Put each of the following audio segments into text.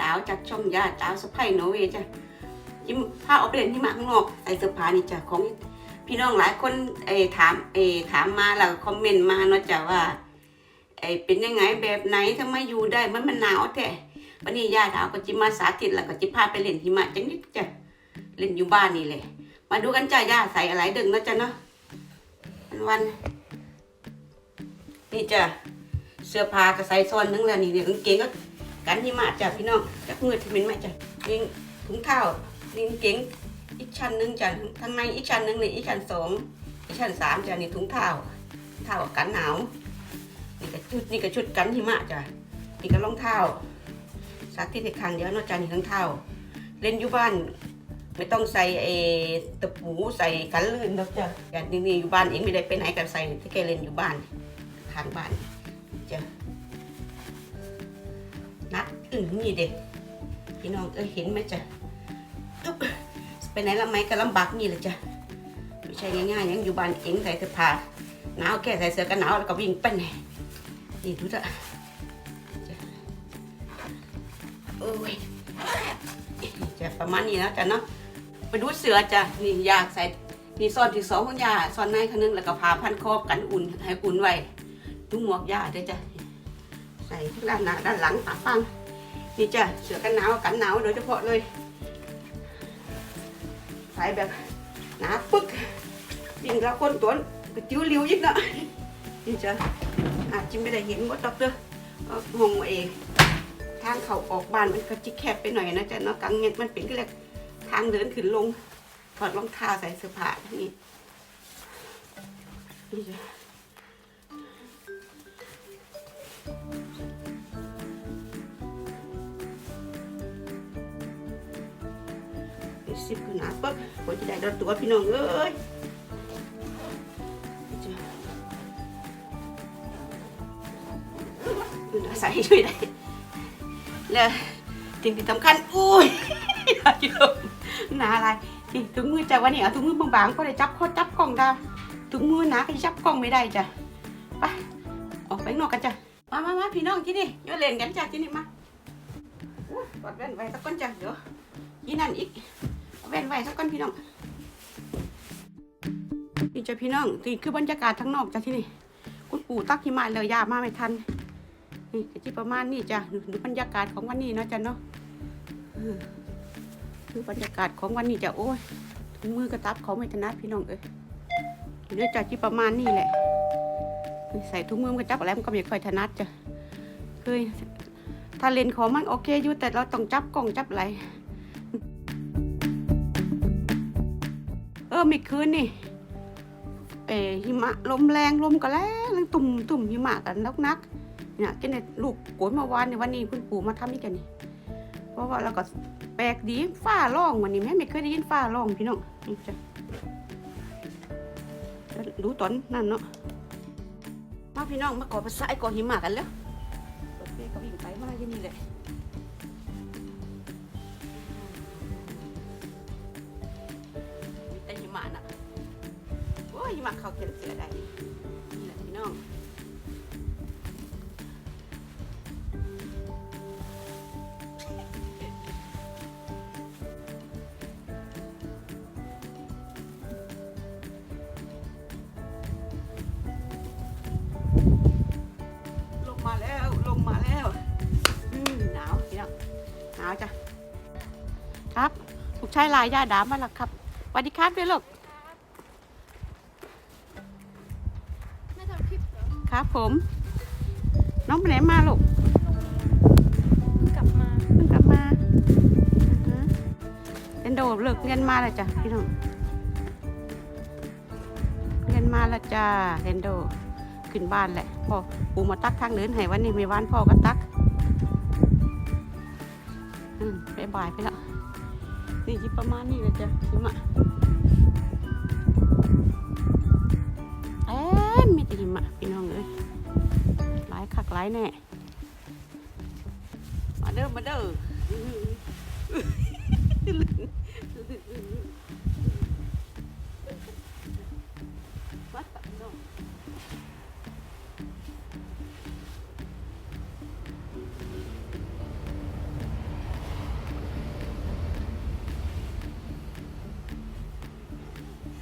ดาวจากช่องยาดาวสไปโนเวจ้ะยิ้มผ้าออกไปเล่นที่มาข้างนอกใส่เสื้อผ้านี่จ้ะของพี่น้องหลายคนเออถามเออถามมาแล้วคอมเมนต์มาเนาะจ้ะว่าเออเป็นยังไงแบบไหนทำไมอยู่ได้มันมันหนาวแท้วันนี้ยาดาวก็จิมาสาธิตแล้วก็จิพาไปเล่นหิมะจังนิดจ้ะเล่นอยู่บ้านนี่เลยมาดูกันจ้ะยาใส่อะไรดึงเนาะจ้ะเนาะวันวันนี่จ้ะเสื้อผ้าก็ใส่ซ้อนนึงแล้วนี่เนี่ยกางเกงก็ กันหิมะจ้ะพี่น้องจักมือที่เป็นไหมจ้ะนี่ถุงเท้านี่งเกงอีกชั้นหนึ่งจ้ะข้างในอีกชั้นหนึ่งนี่อีกชั้นสองอีกชั้นสามจ้ะนี่ถุงเท้าเท้ากันหนาวนี่ก็ชุดนี่ก็ชุดกันหิมะจ้ะนี่ก็รองเท้าสาธิตในครั้งเดียวนอกจากนี่ข้งเท้าเล่นอยู่บ้านไม่ต้องใส่เออตะปูใส่กันลื่นนอกจ้ะอย่างนี้อยู่บ้านเองไม่ได้ไปไหนกันใส่ที่แกเล่นอยู่บ้านข้างบ้านจ้ะ อื่นนี่เด็กพี่น้องเอ้ยเห็นไหมจ้ะอึ๊บไปไหนละไหมก็ลำบากนี่แหละจ้ะไม่ใช่ง่ายๆยังอยู่บ้านเองใส่เสื้อผ้าหนาวแค่ใส่เสื้อกันหนาวแล้วก็วิ่งไปไหนนี่ดูจ้ะจ้ะโอ้ยจะประมาณนี้นะจ้ะเนาะไปดูเสือจ้ะนี่ยาใส่นี่ซ่อนที่สองของยาซ่อนในคันนึงแล้วก็พาพันคอกันอุ่นให้อุ่นไว้ดูหมวกยาด้วยจ้ะใส่ด้านหน้าด้านหลังขาฟัง นี่จ้ะเสือกันหนาวกันหนาวโดยเฉพาะเลยใส่แบบหนาปึ๊กยิ่งเราคนตัวก็จิ้วเลี้ยวยิ่งเนาะนี่จ้ะอาจจะไม่ได้เห็นว่าตอกเด้อเอาห้องเองทางเขาออกบ้านมันก็จิแคบไปหน่อยนะจ๊ะเนาะกังเงินมันเป็นก็เรียกทางเดินขึ้นลงถอดรองเท้าใส่เสื้อผ้านี่นี่จ้ะ สิบขนาดปั๊บกว่าจะได้ดอกตัวพี่น้องเอ้ยใส่ช่วยได้แล้วสิ่งที่สำคัญอุ้ยอย่าอะหนาอะไรนี่ถุงมือจ้ะวันนี้เอาถุงมือบางๆก็ได้จับโคตรจับกล่องดาถุงมือหนาก็จับกล่องไม่ได้จ้ะไปออกไปนอกกันจ้ะมามามาพี่น้องที่นี่ยเล่นกันจ้ะที่นี่มาอุ๊ยกอดแว่นไว้ตะก้นจ้ะเดี๋ยวยี่นั่นอีก เว้นไว้สักก้อนพี่น้องนี่จ้ะพี่น้องนี่คือบรรยากาศทั้งนอกจ้ะที่นี่ คุณปู่ตักหิมะเลยยามาไม่ทัน นี่ก็ที่ประมาณนี้จ้ะดูบรรยากาศของวันนี้เนาะจ้ะเนาะเออบรรยากาศของวันนี้จ้ะโอ้ยถุงมือกระตับเขาไม่ถนัดพี่น้องเอ้ยเดี๋ยจ้ะที่ประมาณนี้แหละใส่ถุงมือมันกระจับอะไรมันก็ไม่ค่อยถนัดจ้ะเคยถ้าเลนของมันโอเคอยู่แต่เราต้องจับกล้องจับอะไร ออไม่คืนนี่เอหิมะลมแรงลมก็แรงแรงตุ่มตุ่มหิมะกันนักนักเนี่ยกินเนี่ยลูกโกยเมื่อวานในวันนี้คุณปู่มาทำนี่กันนี่เพราะว่าเราก็แปลกดีฟ้าร้องวันนี้แม่ไม่เคยได้ยินฟ้าร้องพี่น้องนี่จะรู้ตอนนั่นเนาะมาพี่น้องมาก่อภาษาไอ้ก่อหิมะกันแล้วรถเมย์ก็วิ่งไปมาที่นี่เลย โอ้ยหิมะเขาเขียนเสือได้นี่แหละพี่น้องลงมาแล้วลงมาแล้วอืมหนาวหนาวจ้ะครับลูกชายลายยาดามาแล้วครับสวัสดีครับด้วยลูก คลิปเหรอครับผม น้องไปไหนมาลูกเพิ่งกลับมาเพิ่งกลับมาอือฮะเรียนโดดเลิกเรียนมาแล้วจ้ะพี่น้องเรียนมาแล้วจ้าเรียนโดขึ้นบ้านแหละพ่อปูมาตักทางเดินให้วันนี้ไม่วานพ่อก็ตักอืมไปบ่ายไปแล้วนี่จิประมาณนี้เลยจ้ะพี่มา ไม่ดีมะพี่น้องเอ้ยหลายคักหลายแน่มาเด้อมาเด้อ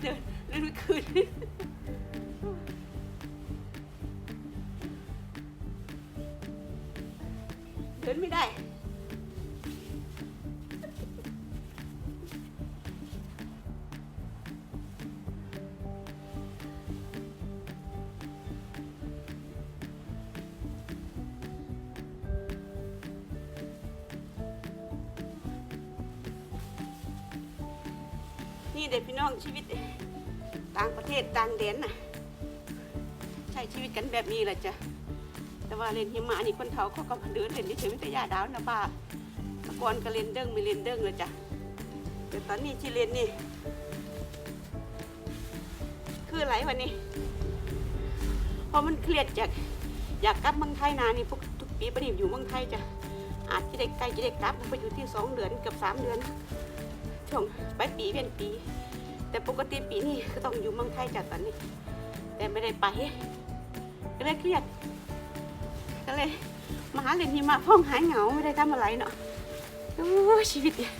เดินเล่นคืน เด็กพี่น้องชีวิต ต่างประเทศต่างแดนน่ะ ใช้ชีวิตกันแบบนี้แหละจ้ะแต่ว่าเล่นหิมะนี่คนเฒ่าเขาก็เดินเล่นเฉยๆไม่แต่ยาดาวนะบ้าเมื่อก่อนก็เล่นเด้งไม่เล่นเด้งเลยจ้ะแต่ตอนนี้ที่เล่นนี่ คืออะไรวันนี้เพราะมันเครียดจากอยากกลับเมืองไทยนานนี่พวกทุกปีประเดี๋ยวอยู่เมืองไทยจ้ะอาจจะได้ใกล้จะได้กลับไปอยู่ที่สองเดือนเกับสามเดือน ช่วงปลายปีเวียนปี แต่ปกติปีนี้ก็ต้องอยู่เมืองไทยจัดตอนนี้ แต่ไม่ได้ไปก็เลยเครียด ก็เลยมาหาเล่นหิมะพ่องหายเหงาไม่ได้ทำอะไรเนาะชีวิตเนี่ย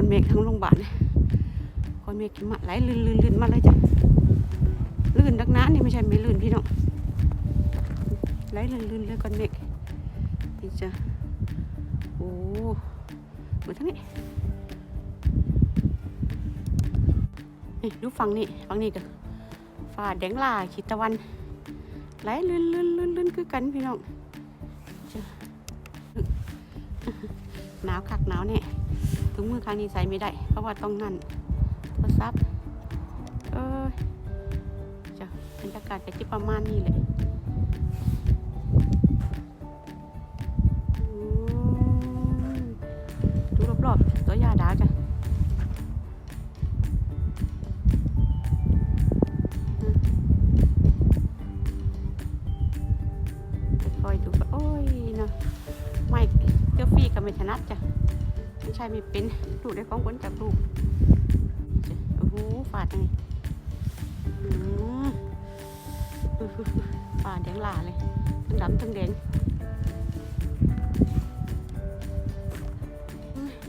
อนเมฆทั้งโรงพยาบาลเนี่ยก่อนเมฆมะไหลลื่นลื่นลื่นมาเลยจ้ะลื่นดักน้ำนี่ไม่ใช่ไม่ลื่นพี่น้องไหลลื่นลื่นเลยก่อนเมฆนี่จ้ะโอ้เหมือนทั้งนี้นี่ดูฝั่งนี้ฝั่งนี้ก็ฟ้าแดงล่าขีดตะวันไหลลื่นลื่นลื่นลื่นคือกันพี่น้องหนาวคักหนาวเนี่ย ถุงมือข้างนี้ใส่ไม่ได้ เพราะว่าต้องนั่นโทรศัพท์เออจ้ะบรรยากาศก็จะประมาณนี้เลยดูรอบๆตัวยาดาวจ้ะคอยดูโอ้ยเนาะไม่เจ้าฟี่ก็ไม่ถนัดจ้ะ ใช่ไม่เป็นดูได้ของคนจากลูกโอ้โหฝาดไงอืมอื้อหือฝาดแดงหลาเลยทั้งดำทั้งแดง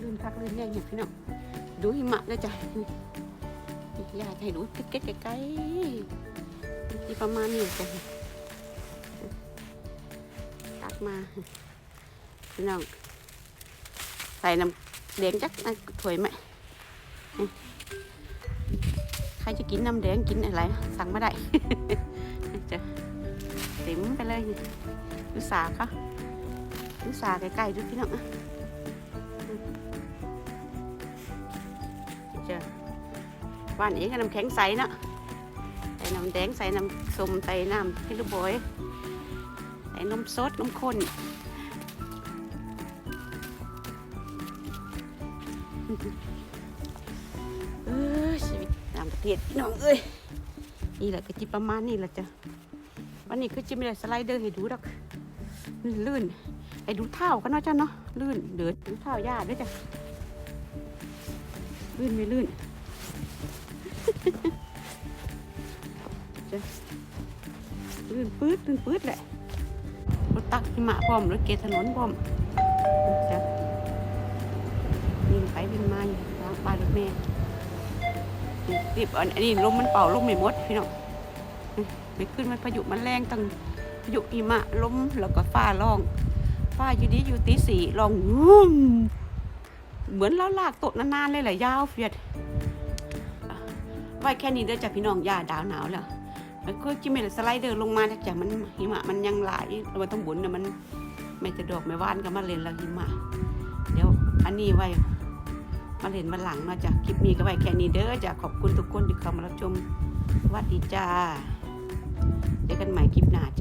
ลื่นคักลื่นแน่อย่างพี่น้องดูหิมะเลยจ้ะนี่ยายให้ดูใกล้ๆใกล้ๆที่ประมาณนี้จ้ะตักมาพี่น้องใส่น้ำ แดงจักนะถวยไหมนี่ใครจะกินน้ำแดงกินอะไร สั่งไมาได้จะเต็มไปเลยดูสาเขาดูสาใกล้ๆดูพี่น้องจะหวานเองกับน้ำแข็งใสเนาะใส่น้ำแดงใส่น้ำส้มใส่น้ำให้ลูกบอยใส่นมสดนมข้น เออชีวิตตางประเทศพี่น้องเอ้ยนี่แหละก็จิประมาณนี้แหละจ้ะวันนี้คือจิไม่ได้สไลเดอร์ให้ดูดอกลื่นให้ดูเท้ากันเนาะจ้ะเนาะลื่นเดือดดูเท้ายาด้วยจ้ะลื่นไม่ลื่นจ้ะลื่นปื๊ดลื่นปื๊ดแหละรถตักหิมะพร้อมรถเกถนนพร้อมจ้ะ วิ่งไปวิ่งมาอยู่ทางบ้านรถเมล์รีบอันนี้ลมมันเป่าลมไม่หมดพี่น้องไม่ขึ้นมันพายุมันแรงตั้งพายุหิมะลมแล้วก็ฟ้าร้อง ฟ้าอยู่ดีอยู่ตีสี่ร้องวุ้มเหมือนเราลากตกนานๆเลยแหละยาวเฟียดไว้แค่นี้เด้อจ้ะพี่น้องยาดาวหนาวแล้วแล้วก็จิเมลสไลเดอร์ลงมาจากมันหิมะมันยังหลายแล้วมันต้องบุญนะมันไม่สะดวกไม่ว่านก็มาเล่นแล้วหิมะ เดี๋ยวอันนี้ไว้ มาเห็นมาหลังเนาะจ้ะคลิปนี้ก็ไว้แค่นี้เด้อจ้ะขอบคุณทุกคนที่เข้ามารับชมวัดดีจ้าเจอกันใหม่คลิปหน้าจ้ะ